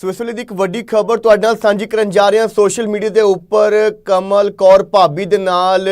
ਸੋ ਇਸ ਵੇਲੇ ਦੀ ਇੱਕ ਵੱਡੀ ਖਬਰ ਤੁਹਾਡੇ ਨਾਲ ਸਾਂਝੀ ਕਰਨ ਜਾ ਰਹੇ ਹਾਂ ਸੋਸ਼ਲ ਮੀਡੀਆ ਦੇ ਉੱਪਰ ਕਮਲ ਕੌਰ ਭਾਬੀ ਦੇ ਨਾਲ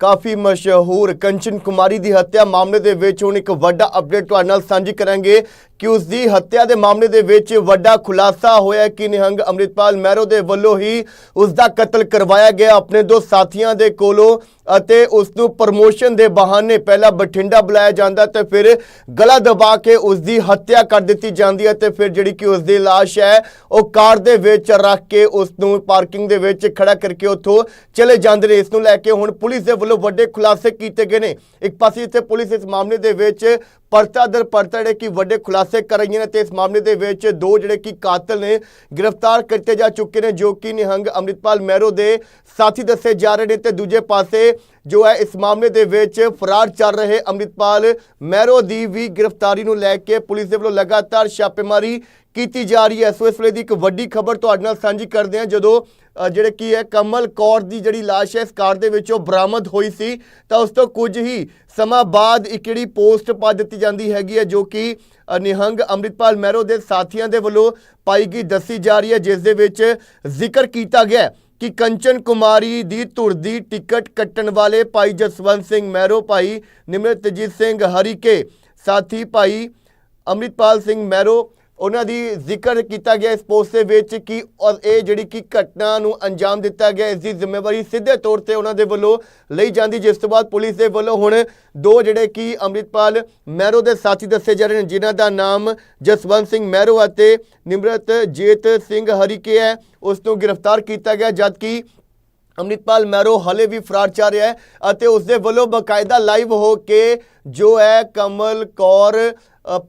ਕਾਫੀ ਮਸ਼ਹੂਰ ਕੰਚਨ ਕੁਮਾਰੀ ਦੀ ਹੱਤਿਆ ਮਾਮਲੇ ਦੇ ਵਿੱਚ ਹੁਣ ਇੱਕ ਵੱਡਾ ਅਪਡੇਟ ਤੁਹਾਡੇ ਨਾਲ ਸਾਂਝੀ ਕਰਾਂਗੇ ਕਿ ਉਸ ਦੀ ਹੱਤਿਆ ਦੇ ਮਾਮਲੇ ਦੇ ਵਿੱਚ ਵੱਡਾ ਖੁਲਾਸਾ ਹੋਇਆ ਕਿ ਨਿਹੰਗ ਅੰਮ੍ਰਿਤਪਾਲ ਮਹਿਰੋ ਦੇ ਵੱਲੋਂ ਹੀ ਉਸ ਦਾ ਕਤਲ ਕਰਵਾਇਆ ਗਿਆ ਆਪਣੇ ਦੋ ਸਾਥੀਆਂ ਦੇ ਕੋਲੋਂ ਅਤੇ ਉਸ ਨੂੰ ਪ੍ਰਮੋਸ਼ਨ ਦੇ ਬਹਾਨੇ ਪਹਿਲਾਂ ਬਠਿੰਡਾ ਬੁਲਾਇਆ ਜਾਂਦਾ ਤੇ ਫਿਰ ਗਲਾ ਦਬਾ ਕੇ ਉਸ ਦੀ ਹੱਤਿਆ ਕਰ ਦਿੱਤੀ ਜਾਂਦੀ ਹੈ ਤੇ ਫਿਰ ਜਿਹੜੀ ਕਿ ਉਸ ਦੀ ਲਾਸ਼ ਹੈ, ਉਹ ਕਾਰ ਦੇ ਵਿੱਚ ਰੱਖ ਕੇ ਉਸ ਨੂੰ ਪਾਰਕਿੰਗ ਦੇ ਵਿੱਚ ਖੜਾ ਕਰਕੇ ਉੱਥੋਂ ਚਲੇ ਜਾਂਦੇ ਨੇ। ਇਸ ਨੂੰ ਲੈ ਕੇ ਹੁਣ ਪੁਲਿਸ ਦੇ ਵੱਲੋਂ ਵੱਡੇ ਖੁਲਾਸੇ ਕੀਤੇ ਗਏ ਨੇ। ਇੱਕ ਪਾਸੇ ਇੱਥੇ ਪੁਲਿਸ ਇਸ ਮਾਮਲੇ ਦੇ ਵਿੱਚ ਪਰਤਾ ਦਰ ਪਰਤਾ ਜਿਹੜੇ ਕਿ ਵੱਡੇ ਖੁਲਾਸੇ ਕਰ ਰਹੀਆਂ ਨੇ ਤੇ ਇਸ ਮਾਮਲੇ ਦੇ ਵਿੱਚ ਦੋ ਜਿਹੜੇ ਕਿ ਕਾਤਲ ਨੇ, ਗ੍ਰਿਫਤਾਰ ਕੀਤੇ ਜਾ ਚੁੱਕੇ ਨੇ ਜੋ ਕਿ ਨਿਹੰਗ ਅੰਮ੍ਰਿਤਪਾਲ ਮਹਿਰੋ ਦੇ ਸਾਥੀ ਦੱਸੇ ਜਾ ਰਹੇ ਨੇ ਤੇ ਦੂਜੇ ਪਾਸੇ ਜੋ ਹੈ ਇਸ ਮਾਮਲੇ ਦੇ ਵਿੱਚ ਫਰਾਰ ਚੱਲ ਰਹੇ ਅੰਮ੍ਰਿਤਪਾਲ ਮਹਿਰੋ ਦੀ ਵੀ ਗ੍ਰਿਫਤਾਰੀ ਨੂੰ ਲੈ ਕੇ ਪੁਲਿਸ ਦੇ ਵੱਲੋਂ ਲਗਾਤਾਰ ਛਾਪੇਮਾਰੀ ਕੀਤੀ ਜਾ ਰਹੀ ਹੈ। ਸੋ ਇਸ ਵੇਲੇ ਦੀ ਇੱਕ ਵੱਡੀ ਖਬਰ ਤੁਹਾਡੇ ਨਾਲ ਸਾਂਝੀ ਕਰਦੇ ਹਾਂ। ਜਦੋਂ ਜਿਹੜੇ ਕੀ ਹੈ, ਕਮਲ ਕੌਰ ਦੀ ਜਿਹੜੀ ਲਾਸ਼ ਹੈ, ਇਸ ਕਾਰ ਦੇ ਵਿੱਚੋਂ ਬਰਾਮਦ ਹੋਈ ਸੀ, ਤਾਂ ਉਸ ਤੋਂ ਕੁਝ ਹੀ ਸਮਾਂ ਬਾਅਦ ਇੱਕ ਜਿਹੜੀ ਪੋਸਟ ਪਾ ਦਿੱਤੀ ਜਾਂਦੀ ਹੈਗੀ ਹੈ, ਜੋ ਕਿ ਨਿਹੰਗ ਅੰਮ੍ਰਿਤਪਾਲ ਮਹਿਰੋ ਦੇ ਸਾਥੀਆਂ ਦੇ ਵੱਲੋਂ ਪਾਈ ਗਈ ਦੱਸੀ ਜਾ ਰਹੀ ਹੈ, ਜਿਸ ਦੇ ਵਿੱਚ ਜ਼ਿਕਰ ਕੀਤਾ ਗਿਆ ਕਿ ਕੰਚਨ ਕੁਮਾਰੀ ਦੀ ਧੁਰ ਦੀ ਟਿਕਟ ਕੱਟਣ ਵਾਲੇ ਭਾਈ ਜਸਵੰਤ ਸਿੰਘ ਮਹਿਰੋ, ਭਾਈ ਨਿਮਰਤਜੀਤ ਸਿੰਘ ਹਰੀਕੇ, ਸਾਥੀ ਭਾਈ ਅੰਮ੍ਰਿਤਪਾਲ ਸਿੰਘ ਮਹਿਰੋ ਉਹਨਾਂ ਦੀ ਜ਼ਿਕਰ ਕੀਤਾ ਗਿਆ ਇਸ ਪੋਸਟ ਦੇ ਵਿੱਚ ਕਿ ਇਹ ਜਿਹੜੀ ਕਿ ਘਟਨਾ ਨੂੰ ਅੰਜਾਮ ਦਿੱਤਾ ਗਿਆ, ਇਸ ਦੀ ਜ਼ਿੰਮੇਵਾਰੀ ਸਿੱਧੇ ਤੌਰ ਤੇ ਉਹਨਾਂ ਦੇ ਵੱਲੋਂ ਲਈ ਜਾਂਦੀ, ਜਿਸ ਤੋਂ ਬਾਅਦ ਪੁਲਿਸ ਦੇ ਵੱਲੋਂ ਹੁਣ ਦੋ ਜਿਹੜੇ ਕਿ ਅੰਮ੍ਰਿਤਪਾਲ ਮਹਿਰੋ ਦੇ ਸਾਥੀ ਦੱਸੇ ਜਾ ਰਹੇ ਨੇ, ਜਿਨ੍ਹਾਂ ਦਾ ਨਾਮ ਜਸਵੰਤ ਸਿੰਘ ਮਹਿਰੋ ਅਤੇ ਨਿਮਰਤ ਜੀਤ ਸਿੰਘ ਹਰੀਕੇ ਹੈ, ਉਸ ਨੂੰ ਗ੍ਰਿਫਤਾਰ ਕੀਤਾ ਗਿਆ, ਜਦਕਿ ਅੰਮ੍ਰਿਤਪਾਲ ਮੈਰੋ ਹਲੇ ਵੀ ਫਰਾਰ ਚੱਲ ਰਿਹਾ ਹੈ ਅਤੇ ਉਸ ਦੇ ਵੱਲੋਂ ਬਕਾਇਦਾ ਲਾਈਵ ਹੋ ਕੇ ਜੋ ਹੈ ਕਮਲ ਕੌਰ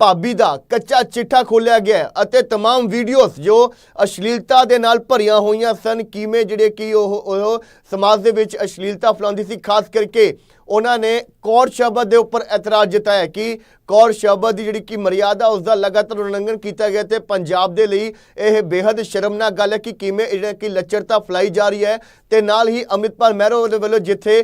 ਭਾਬੀ ਦਾ ਕੱਚਾ ਚਿੱਠਾ ਖੋਲਿਆ ਗਿਆ ਹੈ ਅਤੇ तमाम ਵੀਡੀਓਜ਼ ਜੋ ਅਸ਼ਲੀਲਤਾ ਦੇ ਨਾਲ ਭਰੀਆਂ ਹੋਈਆਂ ਸਨ ਕਿਵੇਂ ਜਿਹੜੇ ਕਿ ਉਹ ਉਹ ਸਮਾਜ ਦੇ ਵਿੱਚ ਅਸ਼ਲੀਲਤਾ ਫੈਲਾਉਂਦੀ ਸੀ ਖਾਸ ਕਰਕੇ ਉਹਨਾਂ ਨੇ ਕੌਰ ਸ਼ਬਦ ਦੇ ਉੱਪਰ ਇਤਰਾਜ਼ ਜਤਾਇਆ ਕਿ ਕੌਰ ਸ਼ਬਦ ਦੀ ਜਿਹੜੀ ਕਿ ਮਰਿਆਦਾ ਉਸ ਦਾ ਲਗਾਤਾਰ ਉਲੰਘਣ ਕੀਤਾ ਗਿਆ ਤੇ ਪੰਜਾਬ ਦੇ ਲਈ ਇਹ ਬੇहद ਸ਼ਰਮਨਾਕ ਗੱਲ ਹੈ ਕਿ ਕਿਵੇਂ ਜਿਹੜਾ ਕਿ ਲੱਚਰਤਾ ਫੈਲਾਈ ਜਾ ਰਹੀ ਹੈ ਤੇ ਨਾਲ ਹੀ ਅੰਮ੍ਰਿਤਪਾਲ ਮਹਿਰੋ ਦੇ ਵੱਲੋਂ ਜਿੱਥੇ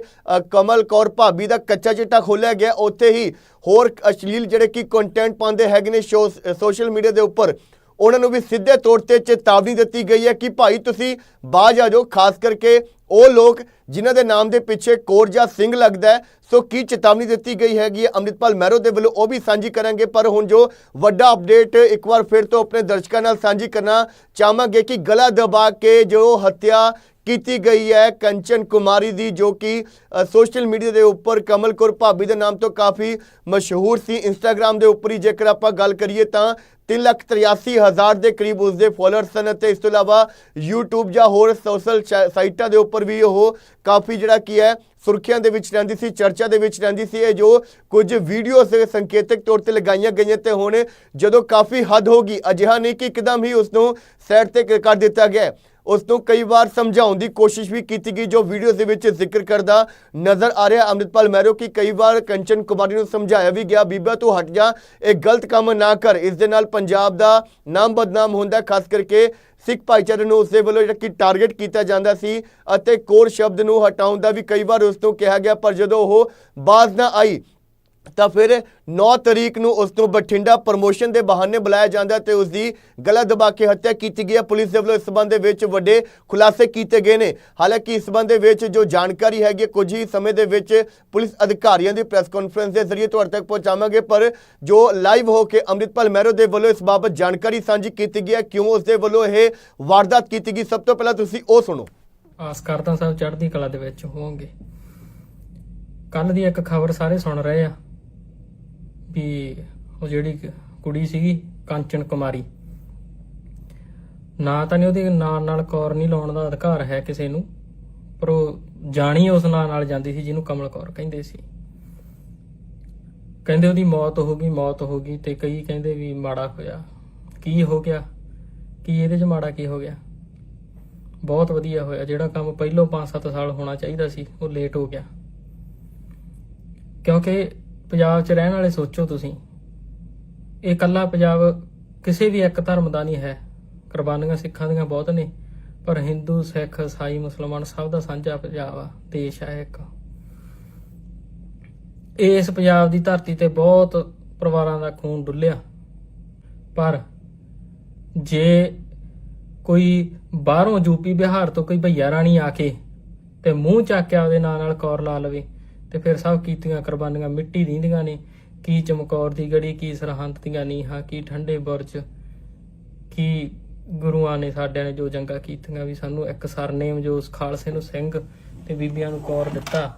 ਕਮਲ ਕੌਰ ਭਾਬੀ ਦਾ ਕੱਚਾ ਚਿੱਟਾ ਖੋਲਿਆ ਗਿਆ, ਉੱਥੇ ਹੀ ਹੋਰ ਅਸ਼ਲੀਲ ਜਿਹੜੇ ਕਿ ਕੰਟੈਂਟ ਪਾਉਂਦੇ ਹੈਗੇ ਨੇ ਸੋਸ਼ਲ ਮੀਡੀਆ ਦੇ ਉੱਪਰ, ਉਹਨਾਂ ਨੂੰ ਵੀ ਸਿੱਧੇ ਤੌਰ ਤੇ ਚੇਤਾਵਨੀ ਦਿੱਤੀ ਗਈ ਹੈ ਕਿ ਭਾਈ ਤੁਸੀਂ ਬਾਜ ਆ ਜਾਓ, ਖਾਸ ਕਰਕੇ ਉਹ ਲੋਕ ਜਿਨ੍ਹਾਂ ਦੇ ਨਾਮ ਦੇ ਪਿੱਛੇ ਕੌਰ ਜਾਂ ਸਿੰਘ ਲੱਗਦਾ ਸੋ ਕੀ ਚੇਤਾਵਨੀ ਦਿੱਤੀ ਗਈ ਹੈਗੀ ਹੈ? ਅੰਮ੍ਰਿਤਪਾਲ ਮਹਿਰੋ ਦੇ ਵੱਲੋਂ ਉਹ ਵੀ ਸਾਂਝੀ ਕਰਾਂਗੇ, ਪਰ ਹੁਣ ਜੋ ਵੱਡਾ ਅਪਡੇਟ ਇੱਕ ਵਾਰ ਫਿਰ ਤੋਂ ਆਪਣੇ ਦਰਸ਼ਕਾਂ ਨਾਲ ਸਾਂਝੀ ਕਰਨਾ ਚਾਹਾਂਗੇ ਕਿ ਗਲਾ ਦਬਾ ਕੇ ਜੋ ਹੱਤਿਆ ਕੀਤੀ ਗਈ ਹੈ ਕੰਚਨ ਕੁਮਾਰੀ ਦੀ, ਜੋ ਕਿ ਸੋਸ਼ਲ ਮੀਡੀਆ ਦੇ ਉੱਪਰ ਕਮਲ ਕੌਰ ਭਾਬੀ ਦੇ ਨਾਮ ਤੋਂ ਕਾਫੀ ਮਸ਼ਹੂਰ ਸੀ। ਇੰਸਟਾਗ੍ਰam ਦੇ ਉੱਪਰ ਹੀ ਜੇਕਰ ਆਪਾਂ ਗੱਲ ਕਰੀਏ ਤਾਂ 383000 ਦੇ ਕਰੀਬ ਉਸਦੇ ਫਾਲੋਅਰਸ ਸਨ ਅਤੇ ਇਸ ਤੋਂ ਇਲਾਵਾ YouTube ਜਾਂ ਹੋਰ ਸੋਸ਼ਲ ਸਾਈਟਾਂ ਦੇ ਉੱਪਰ ਵੀ ਉਹ ਕਾਫੀ ਜਿਹੜਾ ਕੀ ਹੈ, ਸੁਰਖੀਆਂ ਦੇ ਵਿੱਚ ਰਹਿੰਦੀ ਸੀ, ਚਰਚਾ ਦੇ ਵਿੱਚ ਰਹਿੰਦੀ ਸੀ ਇਹ ਜੋ ਕੁਝ ਵੀਡੀਓਜ਼ ਸੰਕੇਤਕ ਤੌਰ ਤੇ ਲਗਾਈਆਂ ਗਈਆਂ ਤੇ ਹੁਣ ਜਦੋਂ ਕਾਫੀ ਹੱਦ ਹੋ ਗਈ, ਅਜਿਹਾ ਨਹੀਂ ਕਿ ਇੱਕਦਮ ਹੀ ਉਸ ਨੂੰ ਸਾਈਡ ਤੇ ਕਰ ਦਿੱਤਾ ਗਿਆ ਹੈ। ਉਸ ਨੂੰ ਕਈ ਵਾਰ ਸਮਝਾਉਣ ਦੀ ਕੋਸ਼ਿਸ਼ ਵੀ ਕੀਤੀ ਗਈ, ਜੋ ਵੀਡੀਓਜ਼ ਦੇ ਵਿੱਚ ਜ਼ਿਕਰ ਕਰਦਾ ਨਜ਼ਰ ਆ ਰਿਹਾ ਅੰਮ੍ਰਿਤਪਾਲ ਮਹਿਰੋ ਕਿ ਕਈ ਵਾਰ ਕੰਚਨ ਕੁਮਾਰੀ ਨੂੰ ਸਮਝਾਇਆ ਵੀ ਗਿਆ, ਬੀਬਾ, ਤੂੰ ਹਟ ਜਾ, ਇਹ ਗਲਤ ਕੰਮ ਨਾ ਕਰ ਇਸ ਦੇ ਨਾਲ ਪੰਜਾਬ ਦਾ ਨਾਮ ਬਦਨਾਮ ਹੁੰਦਾ ਖਾਸ ਕਰਕੇ ਸਿੱਖ ਭਾਈਚਾਰੇ ਨੂੰ ਉਸ ਵੱਲੋਂ ਜਿਹੜਾ ਕਿ ਟਾਰਗੇਟ ਕੀਤਾ ਜਾਂਦਾ ਸੀ ਅਤੇ ਕੋਰ ਸ਼ਬਦ ਨੂੰ ਹਟਾਉਣ ਦਾ ਵੀ ਕਈ ਵਾਰ ਉਸ ਤੋਂ ਕਿਹਾ ਗਿਆ, ਪਰ ਜਦੋਂ ਉਹ ਬਾਜ਼ ਨਾ ਆਈ ਤਾਂ ਫਿਰ 9 ਤਰੀਕ ਨੂੰ ਉਸ ਤੋਂ ਬਠਿੰਡਾ ਪ੍ਰਮੋਸ਼ਨ ਦੇ ਬਹਾਨੇ ਬੁਲਾਇਆ ਜਾਂਦਾ ਤੇ ਉਸ ਦੀ ਗਲਾ ਦਬਾ ਕੇ ਹੱਤਿਆ ਕੀਤੀ ਗਈ ਹੈ। ਪੁਲਿਸ ਦੇ ਵੱਲੋਂ ਇਸ ਸੰਬੰਧ ਦੇ ਵਿੱਚ ਵੱਡੇ ਖੁਲਾਸੇ ਕੀਤੇ ਗਏ ਨੇ। ਹਾਲਾਂਕਿ ਇਸ ਸੰਬੰਧ ਦੇ ਵਿੱਚ ਜੋ ਜਾਣਕਾਰੀ ਹੈਗੀ ਹੈ, ਕੁਝ ਹੀ ਸਮੇਂ ਦੇ ਵਿੱਚ ਪੁਲਿਸ ਅਧਿਕਾਰੀਆਂ ਦੀ ਪ੍ਰੈਸ ਕਾਨਫਰੰਸ ਦੇ ਜ਼ਰੀਏ ਤੁਹਾਡੇ ਤੱਕ ਪਹੁੰਚਾਵਾਂਗੇ ਪਰ ਜੋ ਲਾਈਵ ਹੋ ਕੇ ਅੰਮ੍ਰਿਤਪਾਲ ਮਹਿਰੋ ਦੇ ਵੱਲੋਂ ਇਸ ਬਾਬਤ ਜਾਣਕਾਰੀ ਸਾਂਝੀ ਕੀਤੀ ਗਈ ਹੈ ਕਿਉਂ ਉਸ ਦੇ ਵੱਲੋਂ ਇਹ ਵਾਰਦਾਤ ਕੀਤੀ ਗਈ? ਸਭ ਤੋਂ ਪਹਿਲਾਂ ਤੁਸੀਂ ਉਹ ਸੁਣੋ। ਆਸ ਕਰਦਾ ਸਭ ਚੜ੍ਹਦੀ ਕਲਾ ਦੇ ਵਿੱਚ ਹੋਵੋਗੇ। ਕੱਲ ਦੀ ਇੱਕ ਖਬਰ ਸਾਰੇ ਸੁਣ ਰਹੇ ਆ। ਵੀ ਉਹ ਜਿਹੜੀ ਕੁੜੀ ਸੀਗੀ, ਕਾਂਚਨ ਕੁਮਾਰੀ। ਨਾ ਤਾਂ ਨਹੀਂ ਉਹਦੇ ਨਾਂ ਨਾਲ ਕੌਰ ਨਹੀਂ ਲਾਉਣ ਦਾ ਅਧਿਕਾਰ ਹੈ ਕਿਸੇ ਨੂੰ, ਪਰ ਉਹ ਜਾਣੀ ਉਸ ਨਾਂ ਨਾਲ ਜਾਂਦੀ ਸੀ ਜਿਹਨੂੰ ਕਮਲ ਕੌਰ ਕਹਿੰਦੇ ਸੀ। ਕਹਿੰਦੇ ਉਹਦੀ ਮੌਤ ਹੋ ਗਈ, ਮੌਤ ਹੋ ਗਈ ਤੇ ਕਈ ਕਹਿੰਦੇ ਵੀ ਮਾੜਾ ਹੋਇਆ। ਕੀ ਹੋ ਗਿਆ? ਕੀ ਇਹਦੇ 'ਚ ਮਾੜਾ ਕੀ ਹੋ ਗਿਆ? ਬਹੁਤ ਵਧੀਆ ਹੋਇਆ। ਜਿਹੜਾ ਕੰਮ ਪਹਿਲੋਂ 5-7 ਸਾਲ ਹੋਣਾ ਚਾਹੀਦਾ ਸੀ, ਉਹ ਲੇਟ ਹੋ ਗਿਆ। ਕਿਉਂਕਿ ਪੰਜਾਬ 'ਚ ਰਹਿਣ ਵਾਲੇ ਸੋਚੋ ਤੁਸੀਂ। ਇਹ ਇਕੱਲਾ ਪੰਜਾਬ ਕਿਸੇ ਵੀ ਇੱਕ ਧਰਮ ਦਾ ਨਹੀਂ ਹੈ। ਕੁਰਬਾਨੀਆਂ ਸਿੱਖਾਂ ਦੀਆਂ ਬਹੁਤ ਨੇ, ਪਰ ਹਿੰਦੂ, ਸਿੱਖ ਈਸਾਈ ਮੁਸਲਮਾਨ ਸਭ ਦਾ ਸਾਂਝਾ ਪੰਜਾਬ ਆ, ਦੇਸ਼ ਆ ਇੱਕ। ਇਸ ਪੰਜਾਬ ਦੀ ਧਰਤੀ ਤੇ ਬਹੁਤ ਪਰਿਵਾਰਾਂ ਦਾ ਖੂਨ ਡੁੱਲਿਆ। ਪਰ ਜੇ ਕੋਈ ਬਾਹਰੋਂ ਯੂਪੀ ਬਿਹਾਰ ਤੋਂ ਕੋਈ ਭਈਆ ਰਾਣੀ ਆ ਕੇ ਤੇ ਮੂੰਹ ਚੱਕ ਕੇ ਉਹਦੇ ਨਾਂ ਨਾਲ ਕੌਰ ਲਾ ਲਵੇ ਤੇ ਫਿਰ ਸਭ ਕੀਤੀਆਂ ਕੁਰਬਾਨੀਆਂ ਮਿੱਟੀ ਦੀਆਂ ਨੇ, ਕੀ ਚਮਕੌਰ ਦੀ ਗੜੀ, ਕੀ ਸਰਹੰਦ ਦੀਆਂ ਨੀਹਾਂ, ਕੀ ਠੰਡੇ ਬੁਰਜ, ਕੀ ਗੁਰੂਆਂ ਨੇ ਸਾਡਿਆਂ ਨੇ ਜੋ ਜੰਗਾਂ ਕੀਤੀਆਂ ਵੀ ਸਾਨੂੰ ਇੱਕ ਸਰਨੇਮ ਜੋ ਉਸ ਖਾਲਸੇ ਨੂੰ ਸਿੰਘ ਤੇ ਬੀਬੀਆਂ ਨੂੰ ਕੌਰ ਦਿੱਤਾ।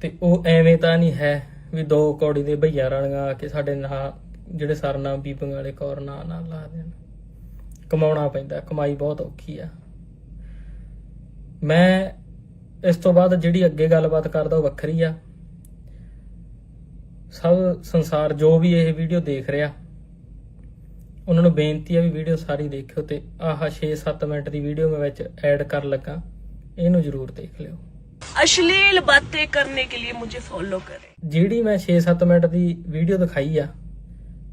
ਤੇ ਉਹ ਐਵੇਂ ਤਾਂ ਨਹੀਂ ਹੈ ਵੀ ਦੋ ਕੌੜੀ ਦੇ ਭਈਆ ਰਾਣੀਆਂ ਆ ਕੇ ਸਾਡੇ ਨਾਂ ਜਿਹੜੇ ਸਰਨਾਮ ਬੀਬੀਆਂ ਵਾਲੇ ਕੌਰ ਨਾਂ ਨਾਲ ਲਾ ਦੇਣ। ਕਮਾਉਣਾ ਪੈਂਦਾ, ਕਮਾਈ ਬਹੁਤ ਔਖੀ ਆ। ਮੈਂ ਇਸ ਤੋਂ ਬਾਅਦ ਜਿਹੜੀ ਅੱਗੇ ਗੱਲਬਾਤ ਕਰਦਾ ਉਹ ਵੱਖਰੀ ਆ। ਸਭ ਸੰਸਾਰ ਜੋ ਵੀ ਇਹ ਵੀਡੀਓ ਦੇਖ ਰਿਹਾ ਉਹਨਾਂ ਨੂੰ ਬੇਨਤੀ ਆ ਵੀ ਵੀਡੀਓ ਸਾਰੀ ਦੇਖਿਓ ਤੇ ਆਹ 6-7 ਮਿੰਟ ਦੀ ਵੀਡੀਓ ਮੈਂ ਵਿੱਚ ਐਡ ਕਰਨ ਲੱਗਾ। ਇਹਨੂੰ ਜ਼ਰੂਰ ਦੇਖ ਲਿਓ। ਅਸ਼ਲੀਲ ਬਾਤਾਂ ਕਰਨੇ ਕੇ ਲਈ ਮੈਨੂੰ ਫੋਲੋ ਕਰੇ ਜਿਹੜੀ ਮੈਂ 6-7 ਮਿੰਟ ਦੀ ਵੀਡੀਓ ਦਿਖਾਈ ਆ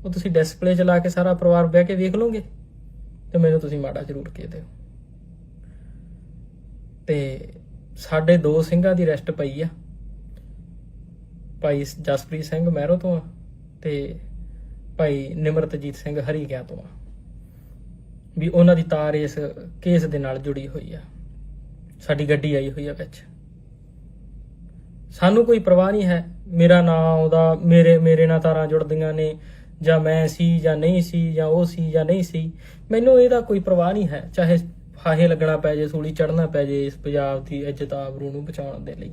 ਉਹ ਤੁਸੀਂ ਡਿਸਪਲੇ ਚਲਾ ਕੇ ਸਾਰਾ ਪਰਿਵਾਰ ਬਹਿ ਕੇ ਵੇਖ ਲਓਗੇ ਤੇ ਮੈਨੂੰ ਤੁਸੀਂ ਮਾੜਾ ਜ਼ਰੂਰ ਕਹਿ ਦਿਓ। ਤੇ ਸਾਡੇ ਦੋ ਸਿੰਘਾਂ ਦੀ ਰੈਸਟ ਪਈ ਆ। ਭਾਈ ਜਸਪ੍ਰੀਤ ਸਿੰਘ ਮਹਿਰੋ ਤੋਂ ਆ ਤੇ ਭਾਈ ਨਿਮਰਤਜੀਤ ਸਿੰਘ ਹਰੀਕਿਆਂ ਤੋਂ ਆ। ਵੀ ਉਹਨਾਂ ਦੀ ਤਾਰ ਇਸ ਕੇਸ ਦੇ ਨਾਲ ਜੁੜੀ ਹੋਈ ਆ। ਸਾਡੀ ਗੱਡੀ ਆਈ ਹੋਈ ਆ ਵਿੱਚ। ਸਾਨੂੰ ਕੋਈ ਪਰਵਾਹ ਨਹੀਂ ਹੈ। ਮੇਰਾ ਨਾਮ ਉਹਦਾ ਮੇਰੇ ਮੇਰੇ ਨਾਲ ਤਾਰਾਂ ਜੁੜਦੀਆਂ ਨੇ, ਜਾਂ ਮੈਂ ਸੀ ਜਾਂ ਨਹੀਂ ਸੀ ਜਾਂ ਉਹ ਸੀ ਜਾਂ ਨਹੀਂ ਸੀ। ਮੈਨੂੰ ਇਹਦਾ ਕੋਈ ਪਰਵਾਹ ਨਹੀਂ ਹੈ। ਚਾਹੇ ਫਾਹੇ ਲੱਗਣਾ ਪੈ ਜੇ ਸੂਲੀ ਚੜਨਾ ਪੈ ਜੇ ਇਸ ਪੰਜਾਬ ਦੀ ਇੱਜ਼ਤ ਆਬਰੂ ਨੂੰ ਬਚਾਉਣ ਦੇ ਲਈ।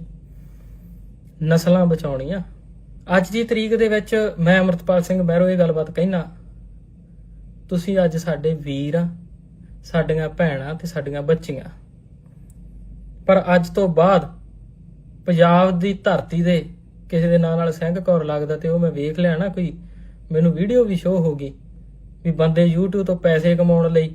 ਨਸਲਾਂ ਬਚਾਉਣੀਆਂ। ਅੱਜ ਦੀ ਤਰੀਕ ਦੇ ਵਿੱਚ ਮੈਂ ਅਮਰਤਪਾਲ ਸਿੰਘ ਮਹਿਰੋ ਇਹ ਗੱਲਬਾਤ ਕਹਿਣਾ ਤੁਸੀਂ ਅੱਜ ਸਾਡੇ ਵੀਰ ਆ, ਸਾਡੀਆਂ ਭੈਣਾਂ ਤੇ ਸਾਡੀਆਂ ਬੱਚੀਆਂ। ਪਰ ਅੱਜ ਤੋਂ ਬਾਅਦ ਪੰਜਾਬ ਦੀ ਧਰਤੀ ਦੇ ਕਿਸੇ ਦੇ ਨਾਂ ਨਾਲ ਸਿੰਘ ਕੌਰ ਲੱਗਦਾ ਤੇ ਉਹ ਮੈਂ ਵੇਖ ਲਿਆ ਨਾ ਕੋਈ, ਮੈਨੂੰ ਵੀਡੀਓ ਵੀ ਸ਼ੋ ਹੋ ਗਈ ਵੀ ਬੰਦੇ YouTube ਤੋਂ ਪੈਸੇ ਕਮਾਉਣ ਲਈ